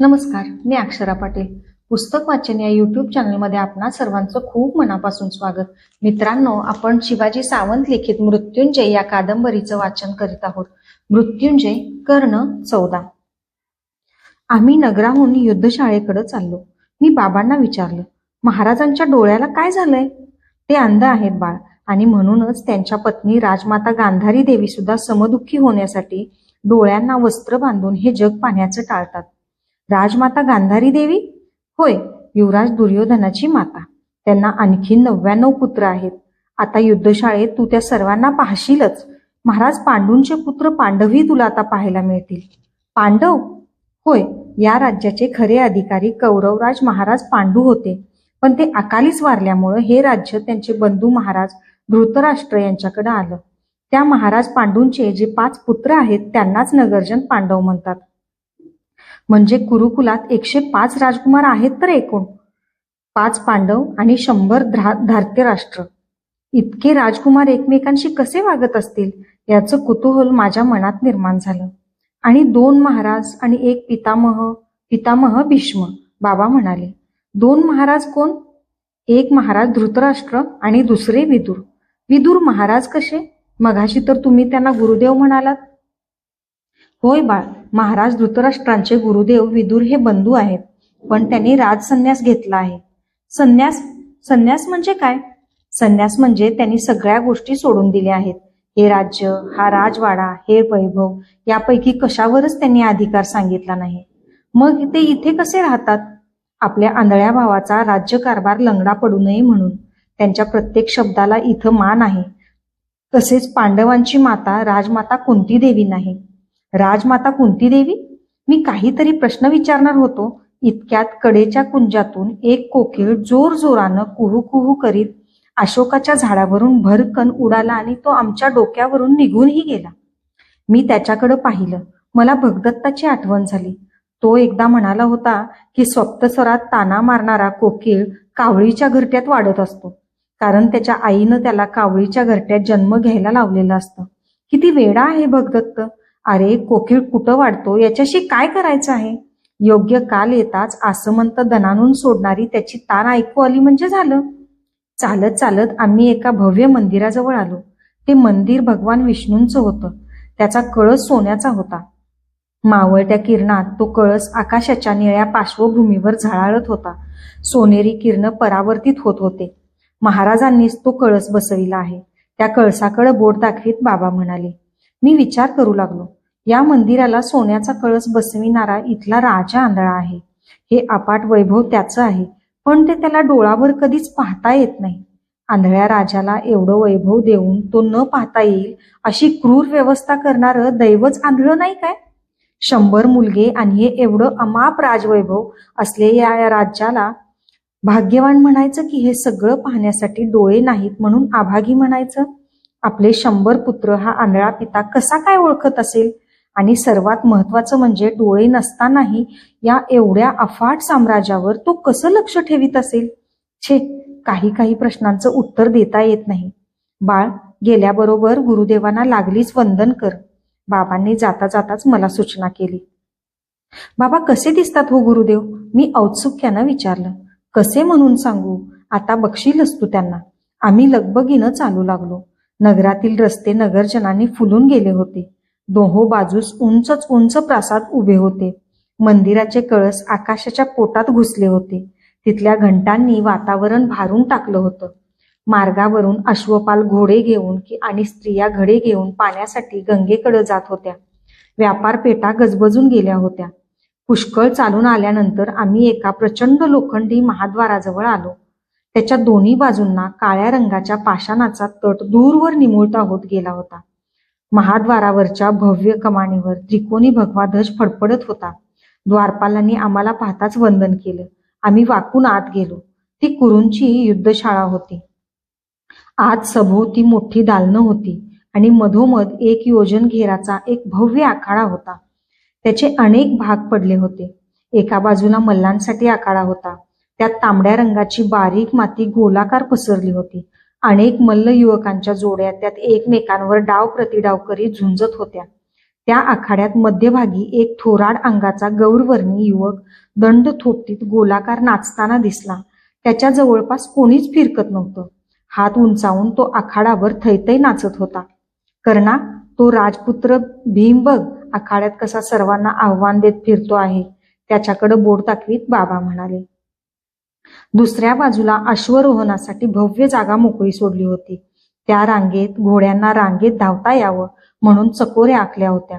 नमस्कार मी अक्षरा पाटील. पुस्तक वाचन या युट्यूब चॅनलमध्ये आपणा सर्वांचं खूप मनापासून स्वागत. मित्रांनो आपण शिवाजी सावंत लिखित मृत्युंजय या कादंबरीचं वाचन करीत आहोत. मृत्युंजय कर्ण चौदा. आम्ही नगराहून युद्धशाळेकडे चाललो. मी बाबांना विचारलं महाराजांच्या डोळ्याला काय झालंय? ते अंध आहेत बाळ. आणि म्हणूनच त्यांच्या पत्नी राजमाता गांधारी देवी सुद्धा समदुःखी होण्यासाठी डोळ्यांना वस्त्र बांधून हे जग पाण्याचं टाळतात. राजमाता गांधारी देवी? होय युवराज दुर्योधनाची माता. त्यांना आणखी नव्याण्णव पुत्र आहेत. आता युद्धशाळेत तू त्या सर्वांना पाहशीलच. महाराज पांडूंचे पुत्र पांडवही तुला आता पाहायला मिळतील. पांडव? होय या राज्याचे खरे अधिकारी कौरवराज महाराज पांडू होते. पण ते अकालीच वारल्यामुळं हे राज्य त्यांचे बंधू महाराज धृतराष्ट्र यांच्याकडे आलं. त्या महाराज पांडूंचे जे पाच पुत्र आहेत त्यांनाच नगरजन पांडव म्हणतात. म्हणजे कुरुकुलात एकशे पाच राजकुमार आहेत तर एकूण. पाच पांडव आणि शंभर ध्रा धार्त्य राष्ट्र. इतके राजकुमार एकमेकांशी कसे वागत असतील याचं कुतूहल माझ्या मनात निर्माण झालं. आणि दोन महाराज आणि एक पितामह पितामह भीष्म बाबा म्हणाले दोन महाराज कोण? एक महाराज धृतराष्ट्र आणि दुसरे विदुर. विदुर महाराज कसे? मघाशी तर तुम्ही त्यांना गुरुदेव म्हणालात. होय बाळ महाराज धृतराष्ट्रांचे गुरुदेव विदुर हे बंधू आहेत पण त्यांनी राजसन्यास घेतला आहे. संन्यास संन्यास म्हणजे काय? संन्यास म्हणजे त्यांनी सगळ्या गोष्टी सोडून दिल्या आहेत. हे राज्य हा राजवाडा हे वैभव यापैकी कशावरच त्यांनी अधिकार सांगितला नाही. मग ते इथे कसे राहतात? आपल्या आंधळ्या भावाचा राज्यकारभार लंगडा पडू नये म्हणून. त्यांच्या प्रत्येक शब्दाला इथं मान आहे. तसेच पांडवांची माता राजमाता कोणती देवी नाही? राजमाता कुंती देवी मी काहीतरी प्रश्न विचारणार होतो. इतक्यात कडेच्या कुंजातून एक कोकिळ जोर जोरानं कुहू कुहू करीत अशोकाच्या झाडावरून भरकन उडाला आणि तो आमच्या डोक्यावरून निघूनही गेला. मी त्याच्याकडे पाहिलं. मला भगदत्ताची आठवण झाली. तो एकदा म्हणाला होता की स्वप्तस्वरात ताना मारणारा कोकिळ कावळीच्या घरट्यात वाढत असतो. कारण त्याच्या आईनं त्याला कावळीच्या घरट्यात जन्म घ्यायला लावलेला असतं. किती वेडा आहे भगदत्त? अरे कोकिळ कुठं वाढतो? याच्याशी काय करायचं आहे? योग्य काल येताच आसमंत दनानून सोडणारी त्याची तान ऐकू आली म्हणजे झालं. चालत चालत आम्ही एका भव्य मंदिराजवळ आलो. ते मंदिर भगवान विष्णूंचं होतं. त्याचा कळस सोन्याचा होता. मावळत्या किरणात तो कळस आकाशाच्या निळ्या पार्श्वभूमीवर झळाळत होता. सोनेरी किरण परावर्तित होत होते. महाराजांनीच तो कळस बसविला आहे. त्या कळसाकडे बोट दाखवीत बाबा म्हणाले मी विचार करू लागलो. या मंदिराला सोन्याचा कळस बसविणारा इथला राजा आंधळा आहे. हे अपाट वैभव त्याचं आहे पण ते त्याला डोळावर कधीच पाहता येत नाही. आंधळ्या राजाला एवढं वैभव देऊन तो न पाहता येईल अशी क्रूर व्यवस्था करणारं दैवच आंधळं नाही काय? शंभर मुलगे आणि हे एवढं अमाप राजवैभव असलेल्या या राज्याला भाग्यवान म्हणायचं की हे सगळं पाहण्यासाठी डोळे नाहीत म्हणून आभागी म्हणायचं? आपले शंभर पुत्र हा आंधळा पिता कसा काय ओळखत असेल? आणि सर्वात महत्वाचं म्हणजे डोळे नसतानाही या एवढ्या अफाट साम्राज्यावर तो कसं लक्ष ठेवीत असेल? छे काही काही प्रश्नांचं उत्तर देता येत नाही. बाळ गेल्याबरोबर गुरुदेवांना लागलीच वंदन कर. बाबांनी जाता जाताच मला सूचना केली. बाबा कसे दिसतात हो गुरुदेव? मी औत्सुक्यानं विचारलं. कसे म्हणून सांगू? आता बक्षीलच तू त्यांना. आम्ही लगबगीनं चालू लागलो. नगरातील रस्ते नगरजनांनी फुलून गेले होते. दोहो बाजूस उंचच उंच प्रासाद उभे होते. मंदिराचे कळस आकाशाच्या पोटात घुसले होते. तिथल्या घंटांनी वातावरण भारून टाकलं होतं. मार्गावरून अश्वपाल घोडे घेऊन की आणि स्त्रिया घडे घेऊन पाण्यासाठी गंगेकडे जात होत्या. व्यापार पेटा गजबजून गेल्या होत्या. पुष्कळ चालून आल्यानंतर आम्ही एका प्रचंड लोखंडी महाद्वाराजवळ आलो. त्याच्या दोन्ही बाजूंना काळ्या रंगाच्या पाषाणाचा तट दूरवर निमुळता होत गेला होता. महाद्वारावरच्या भव्य कमानीवर त्रिकोणी भगवा ध्वज फडफडत होता. द्वारपालांनी आम्हाला पाहताच वंदन केलं. आम्ही वाकून आत गेलो. ती कुरूंची युद्धशाळा होती. आत सभोवती मोठी दालनं होती आणि मधोमध एक योजन घेराचा एक भव्य आखाडा होता. त्याचे अनेक भाग पडले होते. एका बाजूला मल्लांसाठी आखाडा होता. त्यात तांबड्या रंगाची बारीक माती गोलाकार पसरली होती. अनेक मल्ल युवकांच्या जोड्या त्यात एकमेकांवर डाव प्रतिडाव करीत झुंजत होत्या. त्या आखाड्यात मध्यभागी एक थोराड अंगाचा गौरवर्णी युवक दंड थोपटीत गोलाकार नाचताना दिसला. त्याच्या जवळपास कोणीच फिरकत नव्हतं. हात उंचावून तो आखाडावर थैथै नाचत होता. कर्णा तो राजपुत्र भीम बघ आखाड्यात कसा सर्वांना आव्हान देत फिरतो आहे. त्याच्याकडे बोट दाखवीत बाबा म्हणाले. दुसऱ्या बाजूला अश्वरोहणासाठी भव्य जागा मोकळी सोडली होती. त्या रांगेत घोड्यांना रांगेत धावता यावं म्हणून चकोऱ्या आखल्या होत्या.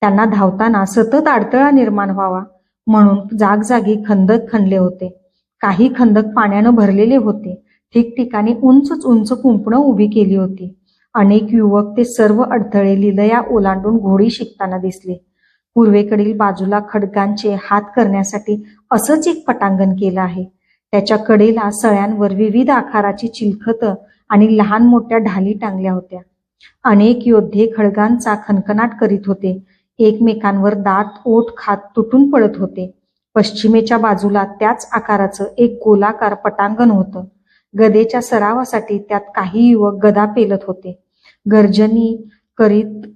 त्यांना धावताना सतत अडथळा निर्माण व्हावा म्हणून जागजागी खंदक खणले होते. काही खंदक पाण्यानं भरलेले होते. ठिकठिकाणी उंचच उंच कुंपणं उभी केली होती. अनेक युवक ते सर्व अडथळे लिलया ओलांडून घोडी शिकताना दिसले. पूर्वेकडील बाजूला खडगांचे हात करण्यासाठी असंच एक पटांगण केलं आहे. त्याच्या कडेला सळ्यांवर विविध आकाराची चिलखत आणि लहान मोठ्या ढाली टांगल्या होत्या. अनेक योद्धे खडगांचा खणखणाट करीत होते. एकमेकांवर दात ओठ खात तुटून पडत होते. पश्चिमेच्या बाजूला त्याच आकाराचं एक गोलाकार पटांगण होतं. गदेच्या सरावासाठी त्यात काही युवक गदा पेलत होते. गर्जनी करीत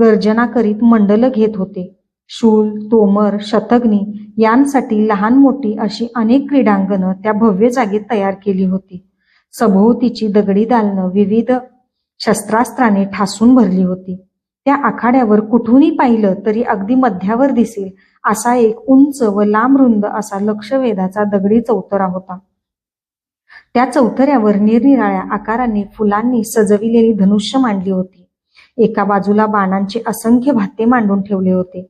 गर्जना करीत मंडल घेत होते. शूल तोमर शतग्नी यांसाठी लहान मोठी अशी अनेक क्रीडांगणं त्या भव्य जागेत तयार केली होती. सभोवतीची दगडी दालनं विविध शस्त्रास्त्राने ठासून भरली होती. त्या आखाड्यावर कुठूनही पाहिलं तरी अगदी मध्यावर दिसेल असा एक उंच व लांब रुंद असा लक्षवेधाचा दगडी चौतरा होता. त्या चौथऱ्यावर निरनिराळ्या आकाराने फुलांनी सजविलेली धनुष्य मांडली होती. एका बाजूला बाणांचे असंख्य भाते मांडून ठेवले होते.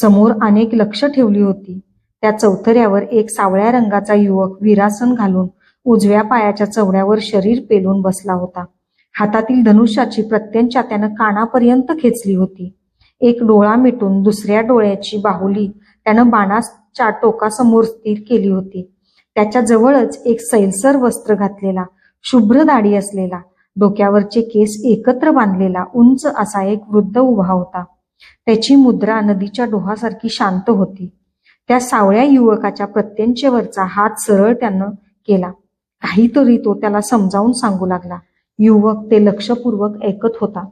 समोर अनेक लक्ष ठेवली होती. त्या चौथऱ्यावर एक सावळ्या रंगाचा युवक विरासन घालून उजव्या पायाच्या चवड्यावर शरीर पेलून बसला होता. हातातील धनुष्याची प्रत्यंच्या त्यानं कानापर्यंत खेचली होती. एक डोळा मिटून दुसऱ्या डोळ्याची बाहुली त्यानं बाणाच्या टोकासमोर स्थिर केली होती. त्याच्या जवळच एक सैलसर वस्त्र घातलेला शुभ्र दाढी असलेला डोक्यावरचे केस एकत्र बांधलेला उंच असा एक वृद्ध उभा होता. त्याची मुद्रा नदीच्या डोहासारखी शांत होती. त्या सावळ्या युवकाच्या प्रत्यंचेवरचा हात सरळ त्यानं केला. काहीतरी तो त्याला समजावून सांगू लागला. युवक ते लक्षपूर्वक ऐकत होता.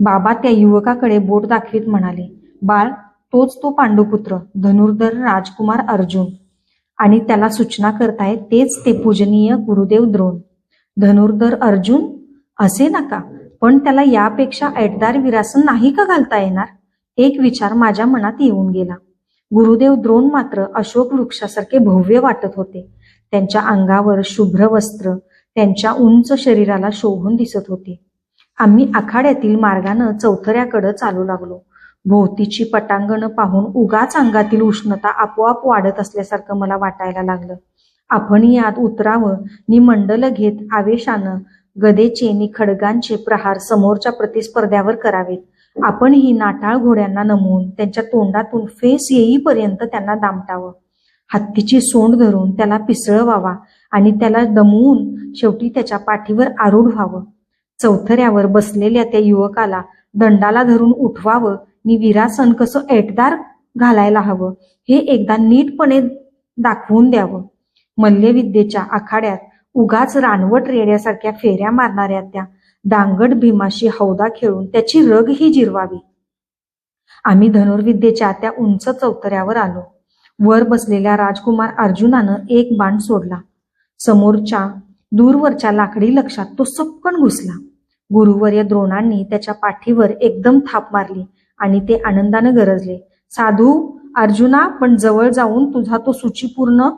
बाबा त्या युवकाकडे बोट दाखवीत म्हणाले बाळ तोच तो पांडुपुत्र धनुर्धर राजकुमार अर्जुन. आणि त्याला सूचना करतायत तेच ते पूजनीय गुरुदेव द्रोण. धनुर्धर अर्जुन? असे नका. पण त्याला यापेक्षा ऐटदार विरासन नाही का घालता येणार? एक विचार माझ्या मनात येऊन गेला. गुरुदेव द्रोण मात्र अशोक वृक्षासारखे भव्य वाटत होते. त्यांच्या अंगावर शुभ्र वस्त्र त्यांच्या उंच शरीराला शोभून दिसत होते. आम्ही आखाड्यातील मार्गानं चौथऱ्याकडं चालू लागलो. भोवतीची पटांगणं पाहून उगाच अंगातील उष्णता आपोआप वाढत असल्यासारखं मला वाटायला लागलं. आपण यात उतरावं नि मंडल घेत आवेशानं गदेचे नि खडगांचे प्रहार समोरच्या प्रतिस्पर्ध्यावर करावेत. आपण ही नाटाळ घोड्यांना नमवून त्यांच्या तोंडातून फेस येईपर्यंत त्यांना दामटावं. हत्तीची सोंड धरून त्याला पिसळवावा आणि त्याला दमवून शेवटी त्याच्या पाठीवर आरूढ व्हावं. चौथऱ्यावर बसलेल्या त्या युवकाला दंडाला धरून उठवावं. नि विरासन कसं ऐटदार घालायला हवं? हे एकदा नीटपणे दाखवून द्यावं. मल्लविद्येच्या आखाड्यात उगाच रानवट रेड्यासारख्या फेऱ्या मारणाऱ्या त्या दांगड भीमाशी हौदा खेळून त्याची रग ही जिरवावी. आम्ही धनुर्विद्येच्या त्या उंच चौतऱ्यावर आलो. वर बसलेल्या राजकुमार अर्जुनानं एक बाण सोडला. समोरच्या दूरवरच्या लाकडी लक्षात तो सपकन घुसला. गुरुवर्य द्रोणांनी त्याच्या पाठीवर एकदम थाप मारली आणि ते आनंदानं गरजले. साधू अर्जुना पण जवळ जाऊन तुझा तो सुचीपूर्ण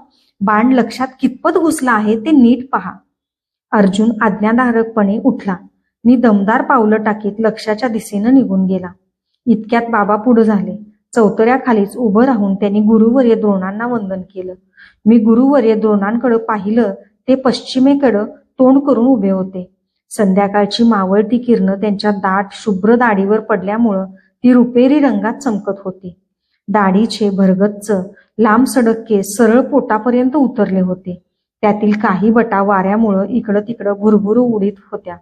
बाण लक्षात कितपत घुसला आहे ते नीट पहा. अर्जुन आज्ञाधारकपणे उठला. मी दमदार पावलं टाकीत लक्षाच्या दिशेनं निघून गेला. इतक्यात बाबा पुढे झाले. चौतऱ्याखालीच उभं राहून त्यांनी गुरुवर्य द्रोणांना वंदन केलं. मी गुरुवर्य द्रोणांकडे पाहिलं ते पश्चिमेकडं तोंड करून उभे होते. संध्याकाळची मावळती किरणं त्यांच्या दाट शुभ्र दाढीवर पडल्यामुळं ती रुपेरी रंगात चमकत होती. दाढीचे भरगच्च लांब सडक्के केस सरळ पोटापर्यंत उतरले होते. त्यातील काही बटा वाऱ्यामुळं इकडं तिकडं भुरभुरू उडीत होत्या.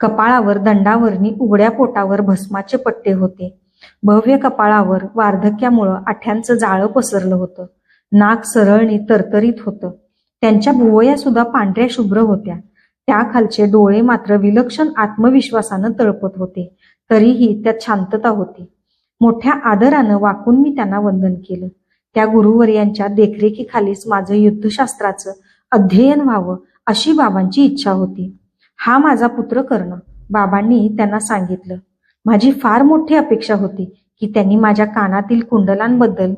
कपाळावर दंडावरनी उघड्या पोटावर भस्माचे पट्टे होते. भव्य कपाळावर वार्धक्यामुळं आठ्यांचं जाळं पसरलं होतं. नाक सरळणी तरतरीत होतं. त्यांच्या भुवया सुद्धा पांढऱ्या शुभ्र होत्या. त्याखालचे डोळे मात्र विलक्षण आत्मविश्वासानं तळपत होते. तरीही त्यात शांतता होती. मोठ्या आदरानं वाकून मी त्यांना वंदन केलं. त्या गुरुवर्यांच्या देखरेखीखालीच माझं युद्धशास्त्राचं अध्ययन व्हावं अशी बाबांची इच्छा होती. हा माझा पुत्र कर्ण. बाबांनी त्यांना सांगितलं. माझी फार मोठी अपेक्षा होती की त्यांनी माझ्या कानातील कुंडलांबद्दल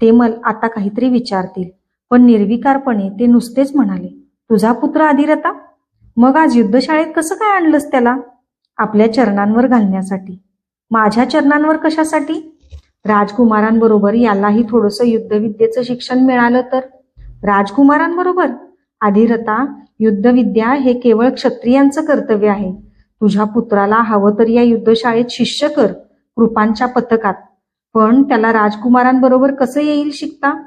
ते मला आता काहीतरी विचारतील. पण निर्विकारपणे ते नुसतेच म्हणाले तुझा पुत्र आदिरता? मग आज युद्धशाळेत कसं काय आणलंस त्याला? आपल्या चरणांवर घालण्यासाठी. माझ्या चरणांवर कशासाठी? राजकुमारांबरोबर यालाही थोडंसं युद्धविद्येचं शिक्षण मिळालं तर. राजकुमारांबरोबर? अधिरता युद्धविद्या हे केवळ क्षत्रियांचं कर्तव्य आहे. तुझ्या पुत्राला हवं तर या युद्धशाळेत शिष्य कर कृपांच्या पथकात. पण त्याला राजकुमारांबरोबर कसं येईल शिकता?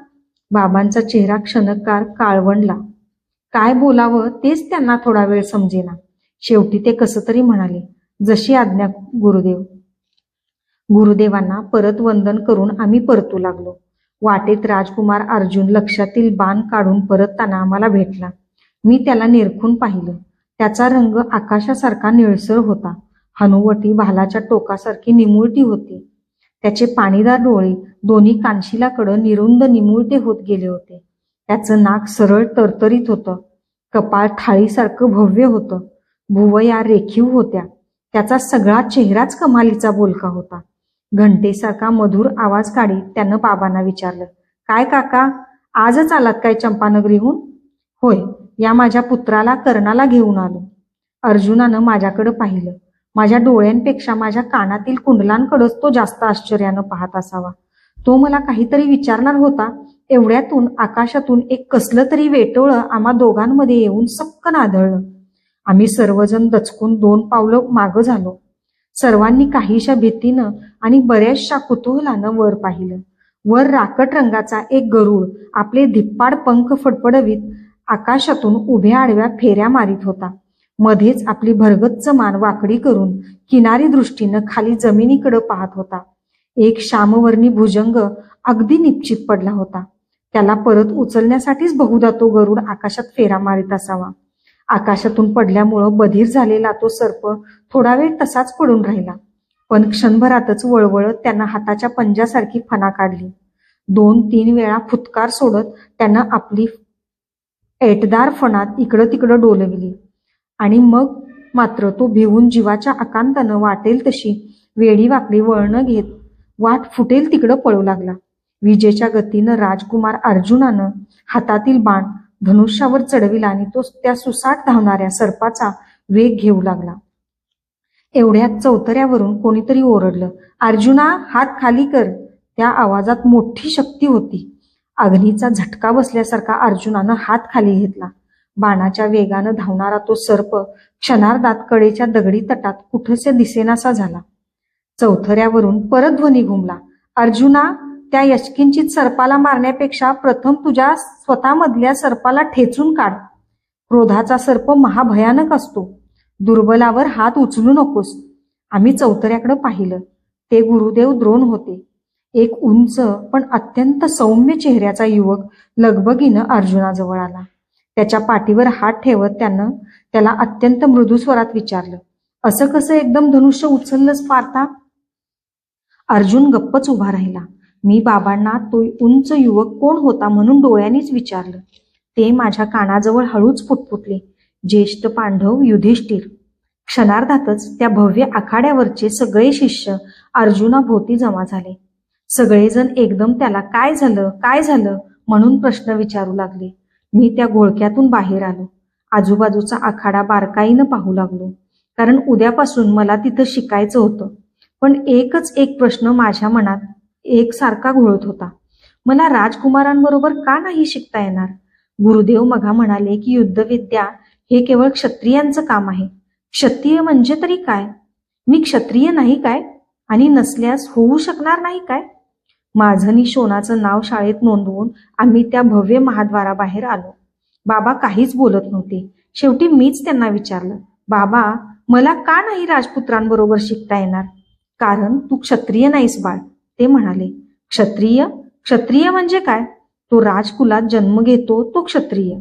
बाबांचा चेहरा क्षणकार काळवंडला. काय बोलावं तेच त्यांना थोडा वेळ समजेना. शेवटी ते कसं तरी म्हणाले जशी आज्ञा गुरुदेव. गुरुदेवांना परत वंदन करून आम्ही परतू लागलो. वाटेत राजकुमार अर्जुन लक्षातील बाण काढून परतताना आम्हाला भेटला. मी त्याला निरखून पाहिलं. त्याचा रंग आकाशासारखा निळसर होता. हनुवटी भालाच्या टोकासारखी निमुळती होती. त्याचे पाणीदार डोळे दोन्ही कानशिलाकडं निरुंद निमुळते होत गेले होते. त्याचं नाक सरळ तरतरीत होतं. कपाळ थाळीसारखं भव्य होतं. भुवया रेखीव होत्या. त्याचा सगळा चेहराच कमालीचा बोलका होता. घंटेसारखा मधुर आवाज काढीत त्यानं बाबांना विचारलं काय काका आजच आलात काय चंपानगरीहून? होय या माझ्या पुत्राला कर्णाला घेऊन आलो. अर्जुनानं माझ्याकडे पाहिलं. माझ्या डोळ्यांपेक्षा माझ्या कानातील कुंडलांकडेच तो जास्त आश्चर्यानं पाहत असावा. तो मला काहीतरी विचारणार होता. एवढ्यातून आकाशातून एक कसलं तरी वेटोळं आम्हा दोघांमध्ये येऊन सपकन आदळलं. आम्ही सर्वजण दचकून दोन पावलं मागं झालो. सर्वांनी काहीशा भीतीनं आणि बऱ्याचशा कुतूहलानं वर पाहिलं. वर राकट रंगाचा एक गरुड आपले धिप्पाड पंख फडफडवीत आकाशातून उभ्या आडव्या फेऱ्या मारित होता. मध्येच आपली भरगच्च मान वाकडी करून किनारी दृष्टीनं खाली जमिनीकडे पाहत होता. एक श्यामवर्णी भुजंग अगदी निश्चित पडला होता. त्याला परत उचलण्यासाठीच बहुधा तो गरुड आकाशात फेरा मारित असावा. आकाशातून पडल्यामुळं बधीर झालेला तो सर्प थोडा वेळ तसाच पडून राहिला. पण क्षणभरातच वळवळत त्यानं हाताच्या पंजासारखी फणा काढली. दोन तीन वेळा फुतकार सोडत त्यानं आपली एटदार फणात इकडं तिकडं डोलविली. आणि मग मात्र तो भिवून जीवाच्या आकांतानं वाटेल तशी वेडी वाकडी वळणं घेत वाट फुटेल तिकडं पळू लागला. विजेच्या गतीनं राजकुमार अर्जुनानं हातातील बाण धनुष्यावर चढविला आणि तो त्या सुसाट धावणाऱ्या सर्पाचा वेग घेऊ लागला. एवढ्यात चौतऱ्यावरून कोणीतरी ओरडलं अर्जुना हात खाली कर. त्या आवाजात मोठी शक्ती होती. अग्नीचा झटका बसल्यासारखा अर्जुनानं हात खाली घेतला. बाणाच्या वेगानं धावणारा तो सर्प क्षणार्धात कडेच्या दगडी तटात कुठसे दिसेनासा झाला. चौथऱ्यावरून परत ध्वनी घुमला अर्जुना त्या यशकिंचित सर्पाला मारण्यापेक्षा प्रथम तुझ्या स्वतःमधल्या सर्पाला ठेचून काढ. क्रोधाचा सर्प महाभयानक असतो. दुर्बलावर हात उचलू नकोस. आम्ही चौतऱ्याकडे पाहिलं. ते गुरुदेव द्रोण होते. एक उंच पण अत्यंत सौम्य चेहऱ्याचा युवक लगबगीनं अर्जुनाजवळ आला. त्याच्या पाठीवर हात ठेवत त्यानं त्याला अत्यंत मृदू स्वरात विचारलं असं कसं एकदम धनुष्य उचललंच पारता अर्जुन गप्पच उभा राहिला. मी बाबांना तो उंच युवक कोण होता म्हणून डोळ्यांनीच विचारलं. ते माझ्या कानाजवळ हळूच फुटफुटले. ज्येष्ठ पांडव युधिष्ठिर. क्षणार्धातच त्या भव्य आखाड्यावरचे सगळे शिष्य अर्जुनाभोवती जमा झाले. सगळेजण एकदम त्याला काय झालं काय झालं म्हणून प्रश्न विचारू लागले. मी त्या घोळक्यातून बाहेर आलो. आजूबाजूचा आखाडा बारकाईनं पाहू लागलो. कारण उद्यापासून मला तिथं शिकायचं होतं. पण एकच एक प्रश्न माझ्या मनात एकसारखा घोळत होता. मला राजकुमारांबरोबर का नाही शिकता येणार? गुरुदेव मघा म्हणाले की युद्धविद्या हे केवळ क्षत्रियांचं काम आहे. क्षत्रिय म्हणजे तरी काय? मी क्षत्रिय नाही काय? आणि नसल्यास होऊ शकणार नाही काय? माझं निशोनाचं नाव शाळेत नोंदवून आम्ही त्या भव्य महाद्वाराबाहेर आलो. बाबा काहीच बोलत नव्हते. शेवटी मीच त्यांना विचारलं बाबा मला का नाही राजपुत्रांबरोबर शिकता येणार? कारण तू क्षत्रिय नाहीस बाळ. ते म्हणाले क्षत्रिय? क्षत्रिय म्हणजे काय? तो राजकुलात जन्म घेतो तो क्षत्रिय.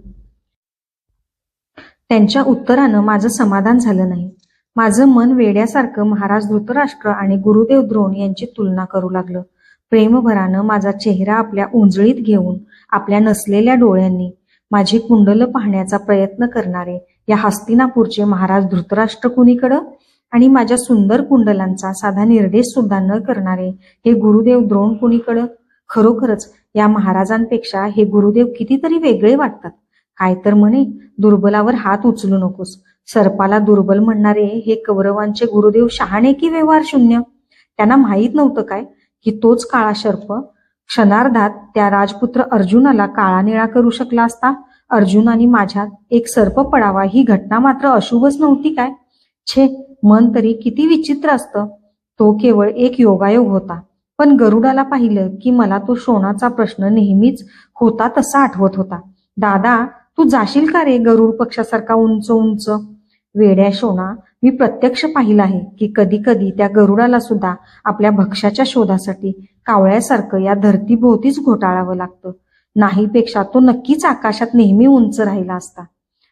त्यांच्या उत्तरानं माझं समाधान झालं नाही. माझं मन वेड्यासारखं महाराज धृतराष्ट्र आणि गुरुदेव द्रोण यांची तुलना करू लागलं. प्रेमभरानं माझा चेहरा आपल्या उंजळीत घेऊन आपल्या नसलेल्या डोळ्यांनी माझी कुंडल पाहण्याचा प्रयत्न करणारे या हस्तिनापूरचे महाराज धृतराष्ट्र कुणीकडं? आणि माझ्या सुंदर कुंडलांचा साधा निर्देश सुद्धा न करणारे हे गुरुदेव द्रोण कुणीकडं? खरोखरच या महाराजांपेक्षा हे गुरुदेव कितीतरी वेगळे वाटतात. काय तर म्हणे दुर्बलावर हात उचलू नकोस. सर्पाला दुर्बल म्हणणारे हे कौरवांचे गुरुदेव शहाणे की व्यवहार शून्य? त्यांना माहीत नव्हतं काय की तोच काळा सर्प? क्षणार्धात त्या राजपुत्र अर्जुनाला काळा निळा करू शकला असता? अर्जुनाने माझ्यात एक सर्प पडावा ही घटना मात्र अशुभच नव्हती काय? छे मन तरी किती विचित्र असतं. तो केवळ एक योगायोग होता. पण गरुडाला पाहिलं की मला तो शोणाचा प्रश्न नेहमीच होता तसा आठवत होता. दादा तू जाशील का रे गरुड पक्षासारखा उंच उंच? वेड्या शोणा मी प्रत्यक्ष पाहिलं आहे की कधी कधी त्या गरुडाला सुद्धा आपल्या भक्ष्याच्या शोधासाठी कावळ्यासारखं या धरतीभोवतीच घोटाळावं लागतं. नाहीपेक्षा तो नक्कीच आकाशात नेहमी उंच राहिला असता.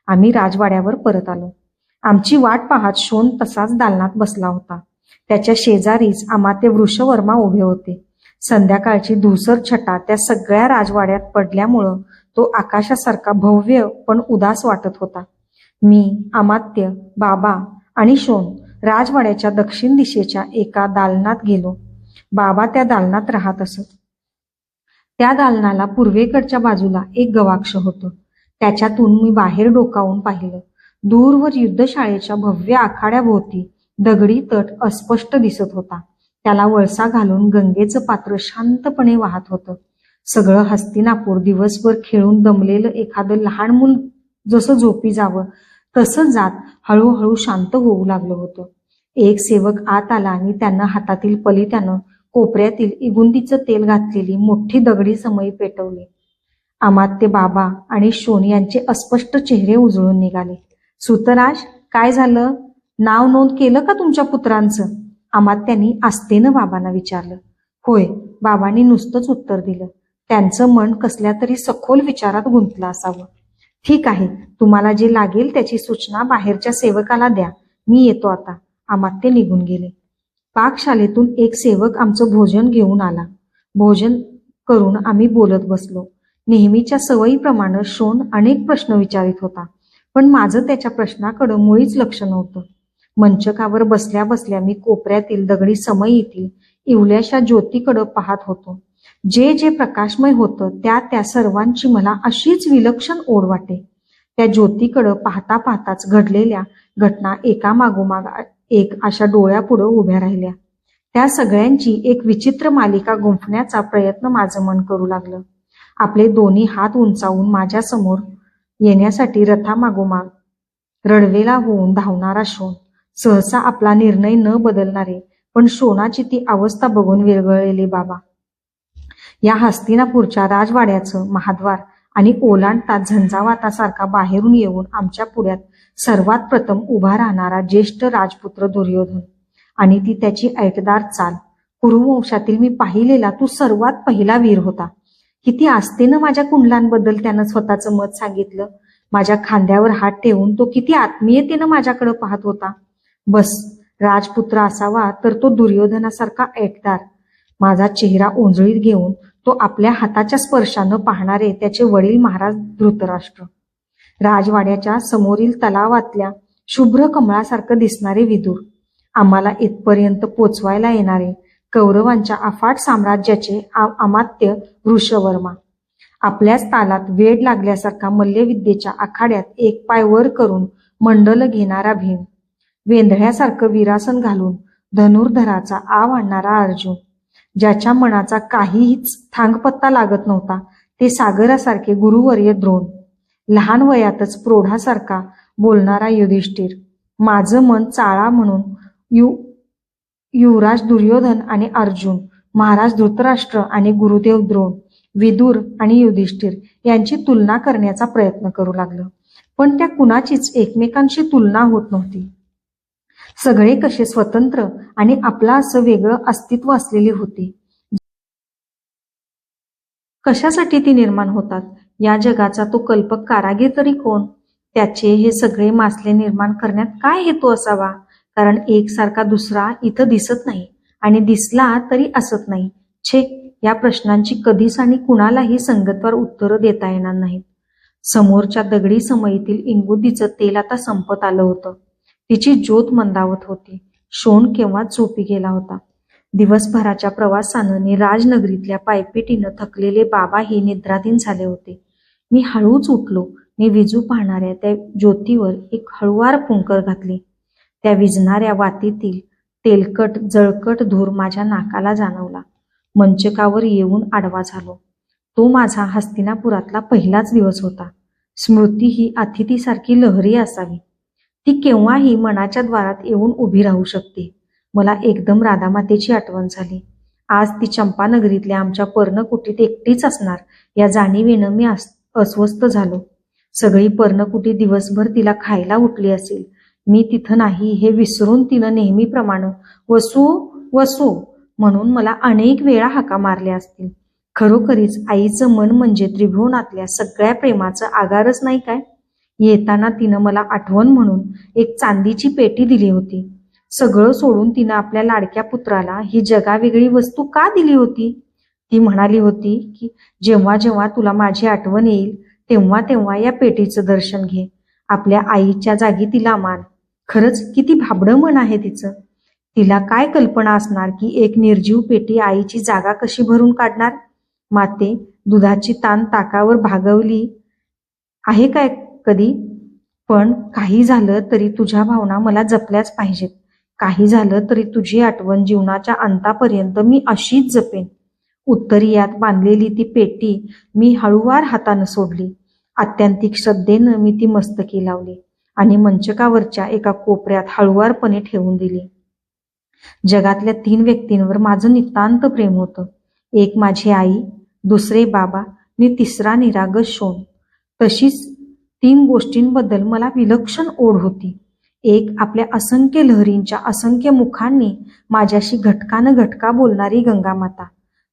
आम्ही राजवाड्यावर परत आलो. आमची वाट पाहत शोन तसाच दालनात बसला होता. त्याच्या शेजारीच आमाते वृषवर्मा उभे होते. संध्याकाळची धुसर छटा त्या सगळ्या राजवाड्यात पडल्यामुळं तो आकाशासारखा भव्य पण उदास वाटत होता. मी अमात्य बाबा आणि शोन राजवाड्याच्या दक्षिण दिशेच्या एका दालनात गेलो. बाबा त्या दालनात राहत असत. त्या दालनाला पूर्वेकडच्या बाजूला एक गवाक्ष होतं. त्याच्यातून मी बाहेर डोकावून पाहिलं. दूरवर युद्धशाळेच्या भव्य आखाड्याभोवती दगडी तट अस्पष्ट दिसत होता. त्याला वळसा घालून गंगेचं पात्र शांतपणे वाहत होतं. सगळं हस्तिनापूर दिवसभर खेळून दमलेलं एखादं लहान मूल जसं झोपी जावं तसं जात हळूहळू शांत होऊ लागलं होतं. एक सेवक आत आला आणि त्यांना हातातील पलित्यानं कोपऱ्यातील इगुंदीचं तेल घातलेली मोठी दगडी समई पेटवली. अमात्य बाबा आणि शोन यांचे अस्पष्ट चेहरे उजळून निघाले. सुतराज काय झालं? नाव नोंद केलं का तुमच्या पुत्रांचं? अमात्यांनी आस्तेनं बाबांना विचारलं. होय बाबांनी नुसतंच उत्तर दिलं. त्यांचं मन कसल्या तरी सखोल विचारात गुंतलं असावं. ठीक आहे तुम्हाला जे लागेल त्याची सूचना बाहेरच्या सेवकाला द्या. मी येतो आता. अमात्य निघून गेले. पाकशालेतून एक सेवक आमचं भोजन घेऊन आला. भोजन करून आम्ही बोलत बसलो. नेहमीच्या सवयीप्रमाणे शोन अनेक प्रश्न विचारित होता. पण माझं त्याच्या प्रश्नाकडं मुळीच लक्ष नव्हतं. मंचकावर बसल्या बसल्या मी कोपऱ्यातील दगडी समय येतील इवल्याशा ज्योतीकडं पाहत होतो. जे जे प्रकाशमय होतं त्या त्या सर्वांची मला अशीच विलक्षण ओढ वाटे. त्या ज्योतीकडं पाहता पाहताच घडलेल्या घटना एकामागोमाग एक अशा डोळ्यापुढं उभ्या राहिल्या. त्या सगळ्यांची एक विचित्र मालिका गुंफण्याचा प्रयत्न माझं मन करू लागलं. आपले दोन्ही हात उंचावून माझ्यासमोर येण्यासाठी रथामागोमाग रडवेला होऊन धावणारा शोन सहसा आपला निर्णय न बदलणारे पण शोनाची ती अवस्था बघून विरघळलेले बाबा. या हस्तिनापूरच्या राजवाड्याचं महाद्वार आणि ओलांडता झंझावातासारखा बाहेरून येऊन आमच्या पुढ्यात सर्वात प्रथम उभा राहणारा ज्येष्ठ राजपुत्र दुर्योधन आणि ती त्याची ऐटदार चाल. कुरुवंशातील मी पाहिलेला तू सर्वात पहिला वीर होता. किती आस्थेनं माझ्या कुंडलांबद्दल त्यानं स्वतःचं मत सांगितलं. माझ्या खांद्यावर हात ठेवून तो किती आत्मीयतेनं माझ्याकडे पाहत होता. बस राजपुत्र असावा तर तो दुर्योधनासारखा ऐकदार माझा चेहरा ओंजळीत घेऊन तो आपल्या हाताच्या स्पर्शानं पाहणारे त्याचे वडील महाराज धृतराष्ट्र. राजवाड्याच्या समोरील तलावातल्या शुभ्र कमळासारखं दिसणारे विदूर. आम्हाला इथपर्यंत पोचवायला येणारे कौरवांच्या अफाट साम्राज्याचे अमात्य वृषवर्मा आपल्याच तालात वेड लागल्यासारखा मल्लविद्येच्या आखाड्यात एक पाय वर करून मंडल घेणारा भीम. वेंधळ्यासारखं विरासन घालून धनुर्धराचा आव आणणारा अर्जुन. ज्याच्या मनाचा काहीहीच थांगपत्ता लागत नव्हता ते सागरासारखे गुरुवर्य द्रोण. लहान वयातच प्रौढासारखा बोलणारा युधिष्ठिर. माझं मन चाळा म्हणून यु युवराज दुर्योधन आणि अर्जुन महाराज धृतराष्ट्र आणि गुरुदेव द्रोण विदुर आणि युधिष्ठिर यांची तुलना करण्याचा प्रयत्न करू लागलं. पण त्या कुणाचीच एकमेकांशी तुलना होत नव्हती. सगळे कसे स्वतंत्र आणि आपला असं वेगळं अस्तित्व असलेले होते. कशासाठी ती निर्माण होतात? या जगाचा तो कल्पक कारागीर तरी कोण? त्याचे हे सगळे मासले निर्माण करण्यात काय हेतू असावा? कारण एकसारखा दुसरा इथं दिसत नाही आणि दिसला तरी असत नाही. छे या प्रश्नांची कधीच आणि कुणालाही संगतवार उत्तरं देता येणार नाहीत. समोरच्या दगडी समयीतील इंगुदीचं तेल आता संपत आलं होतं. तिची ज्योत मंदावत होती. शोण केव्हा झोपी गेला होता? दिवसभराच्या प्रवासानं नि राजनगरीतल्या पायपेटीनं थकलेले बाबा हे निद्राधीन झाले होते. मी हळूच उठलो. मी विजू पाहणाऱ्या त्या ज्योतीवर एक हळुवार फुंकर घातली. त्या विझणाऱ्या वातीतील तेलकट जळकट धूर माझ्या नाकाला जाणवला. मंचकावर येऊन आडवा झालो. तो माझा हस्तिनापुरातला पहिलाच दिवस होता. स्मृती ही अतिथीसारखी लहरी असावी. ती केव्हाही मनाच्या द्वारात येऊन उभी राहू शकते. मला एकदम राधामातेची आठवण झाली. आज ती चंपानगरीतल्या आमच्या पर्णकुटीत एकटीच असणार या जाणीवेनं मी अस्वस्थ झालो. सगळी पर्णकुटी दिवसभर तिला खायला उठली असेल. मी तिथं नाही हे विसरून तिनं नेहमीप्रमाणे वसू वसू म्हणून मला अनेक वेळा हाका मारल्या असतील. खरोखरीच आईचं मन म्हणजे त्रिभुवनातल्या सगळ्या प्रेमाचं आगारच नाही काय? येताना तिनं मला आठवण म्हणून एक चांदीची पेटी दिली होती. सगळं सोडून तिनं आपल्या लाडक्या पुत्राला ही जगावेगळी वस्तू का दिली होती? ती म्हणाली होती की जेव्हा जेव्हा तुला माझी आठवण येईल तेव्हा तेव्हा या पेटीचं दर्शन घे. आपल्या आईच्या जागी तिला मान. खरंच किती भाबडं मन आहे तिचं. तिला काय कल्पना असणार की एक निर्जीव पेटी आईची जागा कशी भरून काढणार? माते दुधाची तान ताकावर भागवली. आहे काय कधी? पण काही झालं तरी तुझ्या भावना मला जपल्याच पाहिजेत. काही झालं तरी तुझी आठवण जीवनाच्या अंतापर्यंत मी अशीच जपेन. उत्तरीयात बांधलेली ती पेटी मी हळूवार हातानं सोडली. आत्यंतिक श्रद्धेनं मी ती मस्तकी लावली. आणि मंचकावरच्या एका कोपऱ्यात हळुवारपणे ठेवून दिली. जगातल्या तीन व्यक्तींवर माझं नितांत प्रेम होतं. एक माझी आई दुसरे बाबा आणि तिसरा निरागस शोन. तशीच तीन गोष्टींबद्दल मला विलक्षण ओढ होती. एक आपल्या असंख्य लहरींच्या असंख्य मुखांनी माझ्याशी घटकानं घटका बोलणारी गंगामाता.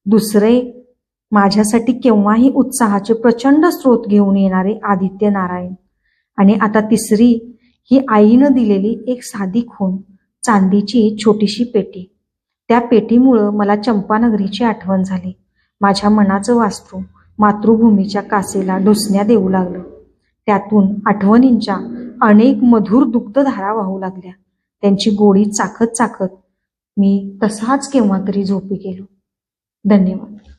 दुसरे माझ्यासाठी केव्हाही उत्साहाचे प्रचंड स्रोत घेऊन येणारे आदित्य नारायण आणि आता तिसरी ही आईनं दिलेली एक साधी खून चांदीची छोटीशी पेटी. त्या पेटीमुळं मला चंपानगरीची आठवण झाली. माझ्या मनाचं वास्तू मातृभूमीच्या कासेला ढुसण्या देऊ लागलं. त्यातून आठवणींच्या अनेक मधुर दुग्धधारा वाहू लागल्या. त्यांची गोडी चाखत चाखत मी तसाच केव्हा तरी झोपी गेलो. धन्यवाद.